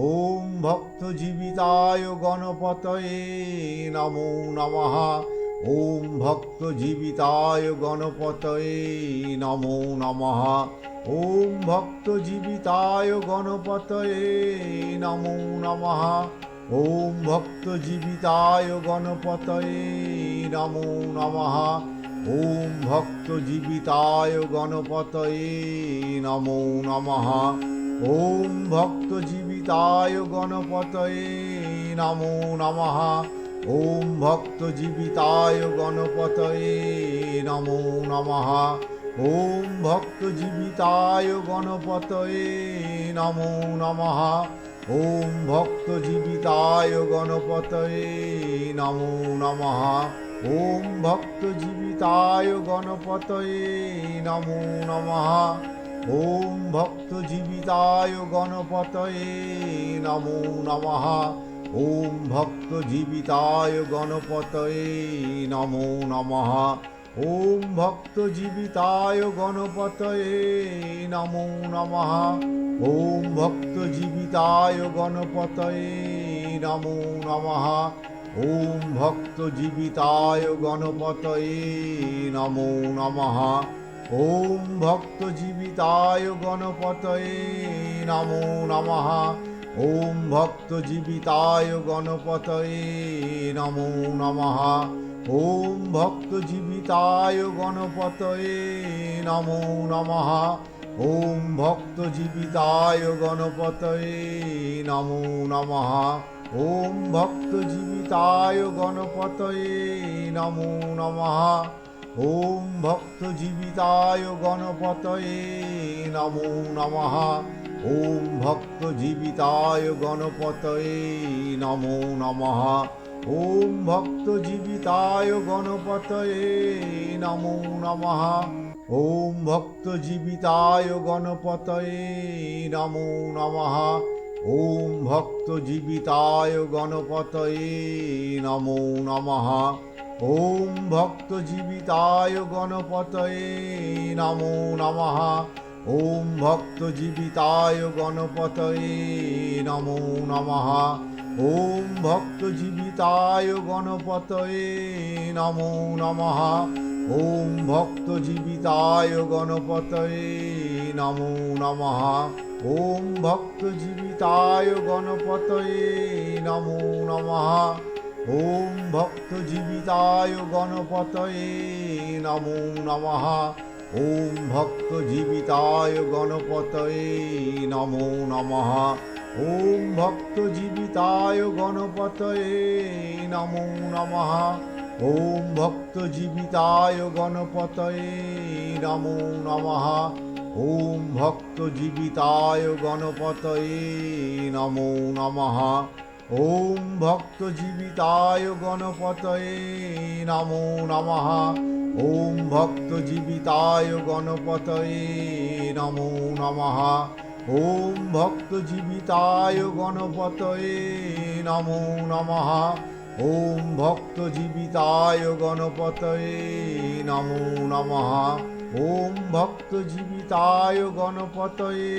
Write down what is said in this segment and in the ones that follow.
ওম ভক্তজীবিতায় গণপতয়ে নমো নমঃ। ওম ভক্তজীবিতায় গণপতয়ে নমো নমঃ। ওম ভক্তজীবিতায় গণপতয়ে নমো নমঃ। ওম ভক্তজীবিতায় গণপতয়ে নমো নমঃ। ওম ভক্তজীবিতায় গণপতয়ে নমো নমঃ। ওম ভক্তজীবিতায় গণপতয়ে নমো নমঃ। ওম ভক্তজীবিতায় গণপতয়ে নমো নমঃ। ওম ভক্তজীবিতায় গণপতয়ে নমো নমঃ। ওম ভক্তজীবিতায় গণপতয়ে নমো নমঃ। ওম ভক্তজীবিতায় গণপতয়ে নমো নমঃ। ওম ভক্তজীবিতায় গণপতয়ে নমো নমঃ। ওম ভক্তজীবিতায় গণপতয়ে নমো নমঃ। ওম ভক্তজীবিতায় গণপতয়ে নমো নমঃ। ওম ভক্তজীবিতায় গণপতয়ে নমো নমঃ। ওম ভক্তজীবিতায় গণপতয়ে নমো নমঃ। ওম ভক্তজীবিতায় গণপতয়ে নমো নমঃ। ওম ভক্তজীবিতায় গণপতয়ে নমো নমঃ। ওম ভক্তজীবিতায় গণপতয়ে নমো নমঃ। ওম ভক্তজীবিতায় গণপতয়ে নমো নমঃ। ওম ভক্তজীবিতায় গণপতয়ে নমো নমঃ। ওম ভক্তজীবিতায় গণপতয়ে নমো নমঃ। ওম ভক্তজীবিতায় গণপতয়ে নমো নমঃ। ওম ভক্তজীবিতায় গণপতয়ে নমো নমঃ। ওম ভক্তজীবিতায় গণপতয়ে নমো নমঃ। ওম ভক্তজীবিতায় গণপতয়ে নমো নমঃ। ওম ভক্তজীবিতায় গণপতয়ে নমো নমঃ। ওম ভক্তজীবিতায় গণপতয়ে নমো নমঃ। ওম ভক্তজীবিতায় গণপতয়ে নমো নমঃ। ওম ভক্তজীবিতায় গণপতয়ে নমো নমঃ। ওম ভক্তজীবিতায় গণপতয়ে নমো নমঃ। ওম ভক্তজীবিতায় গণপতয়ে নমো নমঃ। ওম ভক্তজীবিতায় গণপতয়ে নমো নমঃ। ওম ভক্তজীবিতায় গণপতয়ে নমো নমঃ। ওম ভক্তজীবিতায় গণপতয়ে নমো নমঃ। ওম ভক্তজীবিতায় গণপতয়ে নমো নমঃ। ওম ভক্তজীবিতায় গণপতয়ে নমো নমঃ। ওম ভক্তজীবিতায় গণপতয়ে নমো নমঃ। ওম ভক্তজীবিতায় গণপতয়ে নমো নমঃ। ওম ভক্তজীবিতায় গণপতয়ে নমো নমঃ। ওম ভক্তজীবিতায় গণপতয়ে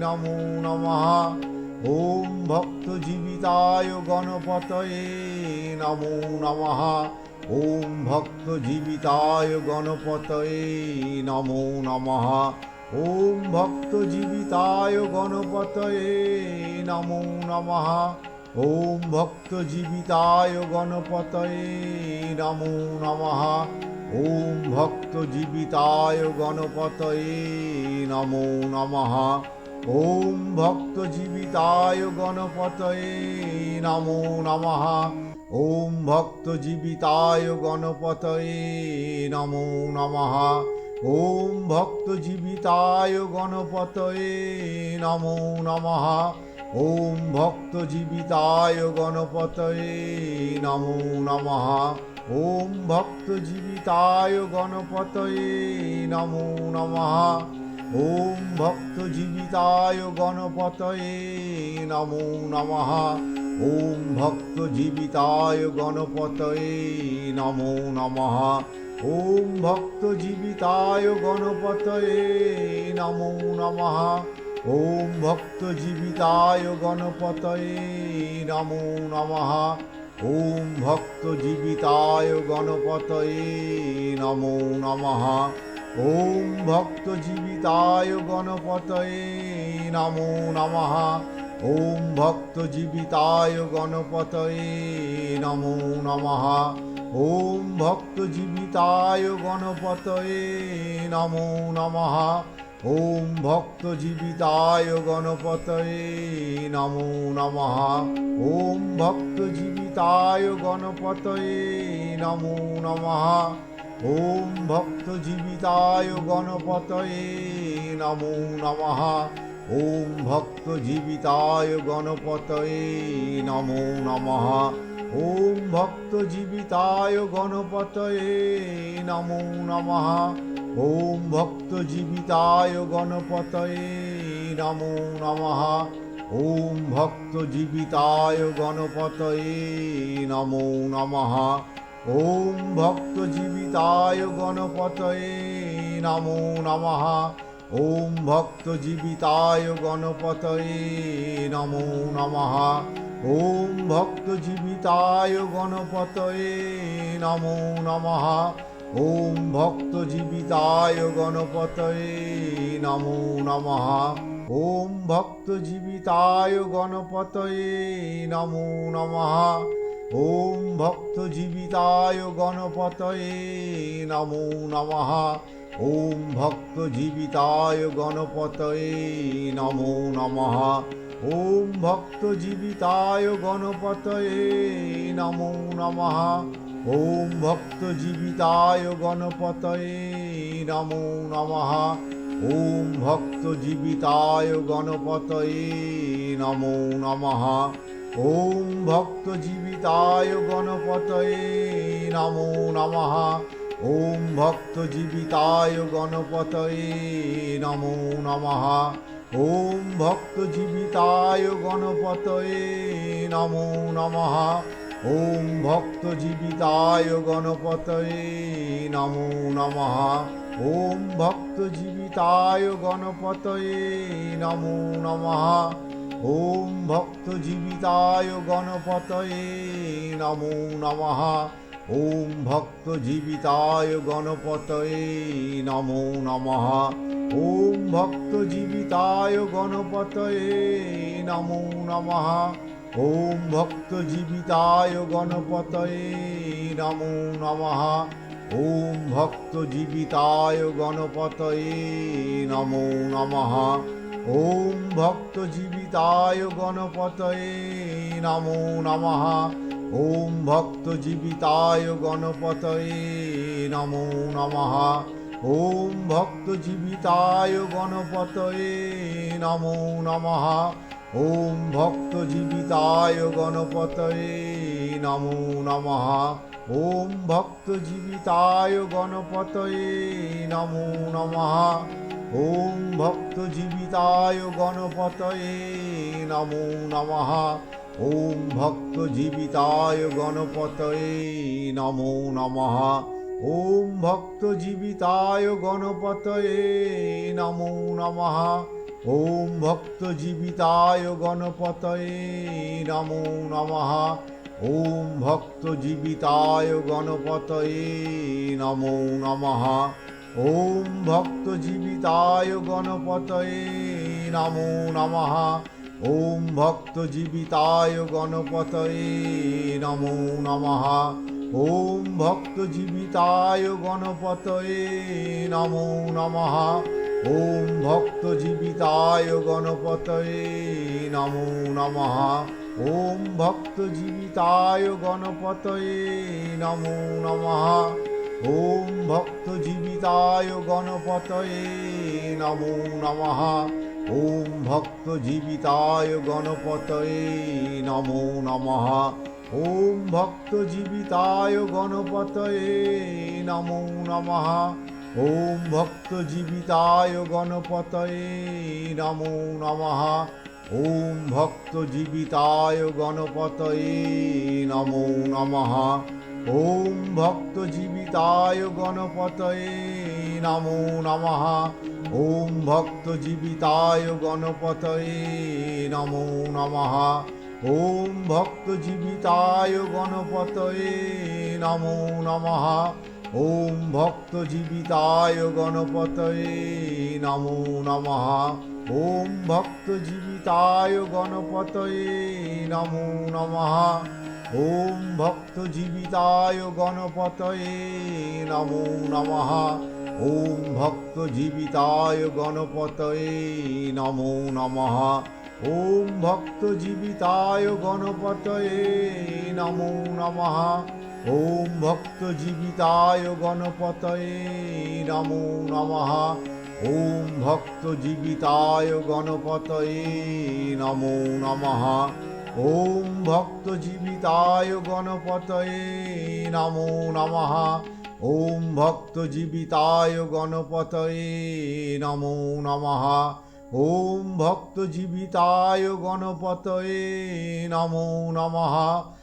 নমো নমঃ। ওম ভক্তজীবিতায় গণপতয়ে নমো নমঃ। ওম ভক্তজীবিতায় গণপতয়ে নমো নমঃ। ওম ভক্তজীবিতায় গণপতয়ে নমো নমঃ। ওম ভক্তজীবিতায় গণপতয়ে নমো নমঃ। ওম ভক্তজীবিতায় গণপতয়ে নমো নমঃ। ওম ভক্তজীবিতায় গণপতয়ে নমো নমঃ। ওম ভক্তজীবিতায় গণপতয়ে নমো নমঃ। ওম ভক্তজীবিতায় গণপতয়ে নমো নমঃ। ওম ভক্তজীবিতায় গণপতয়ে নমো নমঃ। ওম ভক্তজীবিতায় গণপতয়ে নমো নমঃ। ওম ভক্তজীবিতায় গণপতয়ে নমো নমঃ। ওম ভক্তজীবিতায় গণপতয়ে নমো নমঃ। ওম ভক্তজীবিতায় গণপতয়ে নমো নমঃ। ওম ভক্ত জীবিতায় গণপতয়ে নমো নমঃ। ওম ভক্ত জীবিতায় গণপতয়ে নমো নমঃ। ওম ভক্ত জীবিতায় গণপতয়ে নমো নমঃ। ওম ভক্ত জীবিতায় গণপতয়ে নমো নমঃ। ওম ভক্ত জীবিতায় গণপতয়ে নমো নমঃ। ওম ভক্ত জীবিতায় গণপতয়ে নমো নমঃ। ওম ভক্ত জীবিতায় গণপতয়ে নমো নমঃ। ওম ভক্ত জীবিতায় গণপতয়ে নমো নমঃ। ওম ভক্ত জীবিতায় গণপতয়ে নমো নমঃ। ওম ভক্ত জীবিতায় গণপতয়ে নমো নমঃ। ওম ভক্ত জীবিতায় গণপতয়ে নমো নমঃ। ওম ভক্ত জীবিতায় গণপতয়ে নমো নমঃ। ওম ভক্ত জীবিতায় গণপতয়ে নমো নমঃ। ওম ভক্ত জীবিতায় গণপতয়ে নমো নমঃ। ওম ভক্ত জীবিতায় গণপতয়ে নমো নমঃ। ওম ভক্ত জীবিতায় গণপতয়ে নমো নমঃ। ওম ভক্ত জীবিতায় গণপতয়ে নমো নমঃ। ওম ভক্ত জীবিতায় গণপতয়ে নমো নমঃ। ওম ভক্ত জীবিতায় গণপতয়ে নমো নমঃ। ওম ভক্ত জীবিতায় গণপতয়ে নমো নমঃ। ওম ভক্ত জীবিতায় গণপতয়ে নমো নমঃ। ওম ভক্ত জীবিতায় গণপতয়ে নমো নমঃ। ওম ভক্ত জীবিতায় গণপতয়ে নমো নমঃ। ওম ভক্ত জীবিতায় গণপতয়ে নমো নমঃ। ওম ভক্ত জীবিতায় গণপতয়ে নমো নমঃ। ওম ভক্ত জীবিতায় গণপতয়ে নমো নমঃ। ওম ভক্ত জীবিতায় গণপতয়ে নমো নমঃ। ওম ভক্ত জীবিতায় গণপতয়ে নমো নমঃ। ওম ভক্ত জীবিতায় গণপতয়ে নমো নমঃ। ওম ভক্ত জীবিতায় গণপতয়ে নমো নমঃ। ওম ভক্ত জীবিতায় গণপতয়ে নমো নমঃ। ওম ভক্ত জীবিতায় গণপতয়ে নমো নমঃ। ওম ভক্ত জীবিতায় গণপতয়ে নমো নমঃ। ওম ভক্ত জীবিতায় গণপতয়ে নমো নমঃ। ওম ভক্ত জীবিতায় গণপতয়ে নমো নমঃ। ওম ভক্ত জীবিতায় গণপতয়ে নমো নমঃ। ওম ভক্ত জীবিতায় গণপতয়ে নমো নমঃ। ওম ভক্ত জীবিতায় গণপতয়ে নমো নমঃ। ওম ভক্ত জীবিতায় গণপতয়ে নমো নমঃ। ওম ভক্ত জীবিতায় গণপতয়ে নমো নমঃ। ওম ভক্ত জীবিতায় গণপতয়ে নমো নমঃ। ওম ভক্ত জীবিতায় গণপতয়ে নমো নমঃ। ওম ভক্ত জীবিতায় গণপতয়ে নমো নমঃ। ওম ভক্ত জীবিতায় গণপতয়ে নমো নমঃ। ওম ভক্ত জীবিতায় গণপতয়ে নমো নমঃ। ওম ভক্ত জীবিতায় গণপতয়ে নমো নমঃ। ওম ভক্ত জীবিতায় গণপতয়ে নমো নমঃ। ওম ভক্ত জীবিতায় গণপতয়ে নমো নমঃ। ওম ভক্ত জীবিতায় গণপতয়ে নমো নমঃ। ওম ভক্ত জীবিতায় গণপতয়ে নমো নমঃ। ওম ভক্ত জীবিতায় গণপতয়ে নমো নমঃ। ওম ভক্ত জীবিতায় গণপতয়ে নমো নমঃ। ওম ভক্ত জীবিতায় গণপতয়ে নমো নমঃ। ওম ভক্ত জীবিতায় গণপতয়ে নমো নমঃ। ওম ভক্ত জীবিতায় গণপতয়ে নমো নমঃ। ওম ভক্ত জীবিতায় গণপতয়ে নমো নমঃ। ওম ভক্ত জীবিতায় গণপতয়ে নমো নমঃ। ওম ভক্ত জীবিতায় গণপতয়ে নমো নমঃ। ওম ভক্ত জীবিতায় গণপতয়ে নমো নমঃ। ওম ভক্ত জীবিতায় গণপতয়ে নমো নমঃ। ওম ভক্ত জীবিতায় গণপতয়ে নমো নমঃ। ওম ভক্ত জীবিতায় গণপতয়ে নমো নমঃ। ওম ভক্ত জীবিতায় গণপতয়ে নমো নমঃ। ওম ভক্ত জীবিতায় গণপতয়ে নমো নমঃ। ওম ভক্ত জীবিতায় গণপতয়ে নমো নমঃ।